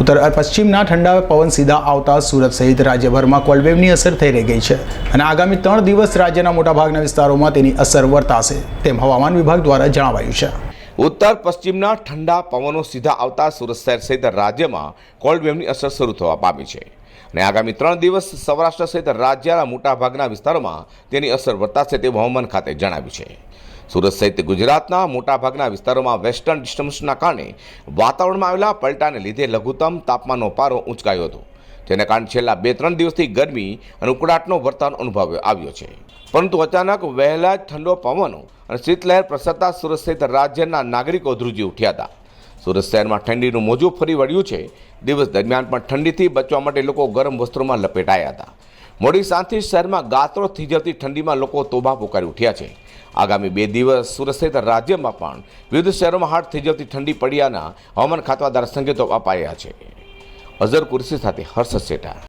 ઉત્તર પશ્ચિમના ઠંડા પવન સીધા આવતા સુરત સહિત રાજ્યભરમાં કોલ્ડવેવની અસર થઈ રહી ગઈ છે અને આગામી ત્રણ દિવસ રાજ્યના મોટાભાગના વિસ્તારોમાં તેની અસર વર્તાશે તેમ હવામાન વિભાગ દ્વારા જણાવાયું છે. ઉત્તર પશ્ચિમના ઠંડા પવનો સીધા આવતા સુરત શહેર સહિત રાજ્યમાં કોલ્ડ વેવની અસર શરૂ થવા પામી છે અને આગામી ત્રણ દિવસ સૌરાષ્ટ્ર સહિત રાજ્યના મોટાભાગના વિસ્તારોમાં તેની અસર વર્તાશે તેવું હવામાન ખાતે જણાવ્યું છે. સુરત સહિત ગુજરાતના મોટાભાગના વિસ્તારોમાં વેસ્ટર્ન ડિસ્ટર્બન્સના કારણે વાતાવરણમાં આવેલા પલટાને લીધે લઘુત્તમ તાપમાનનો પારો ઊંચકાયો હતો. જેના કારણે છેલ્લા બે ત્રણ દિવસથી ગરમી અને ઉકળાટનો વર્તાન અનુભવ આવ્યો છે. પરંતુ અચાનક વહેલા જ ઠંડો પવનો અને શીતલહેર પ્રસરતા સુરત સહિત રાજ્યના નાગરિકો ધ્રુજી ઉઠ્યા હતા. સુરત શહેરમાં ઠંડીનું મોજું ફરી વળ્યું છે. દિવસ દરમિયાન પણ ઠંડીથી બચવા માટે લોકો ગરમ વસ્ત્રોમાં લપેટાયા હતા. મોડી સાંજથી શહેરમાં ગાત્રો થીજવતી ઠંડીમાં લોકો તોબા પોકારી ઉઠ્યા છે. આગામી બે દિવસ સુરત સહિત રાજ્યમાં પણ વિવિધ શહેરોમાં હાટ થીજવતી ઠંડી પડ્યાના હવામાન ખાતા દ્વારા સંકેતો અપાયા છે. અઝર કુરશી સાથે હર્ષ શેઠા.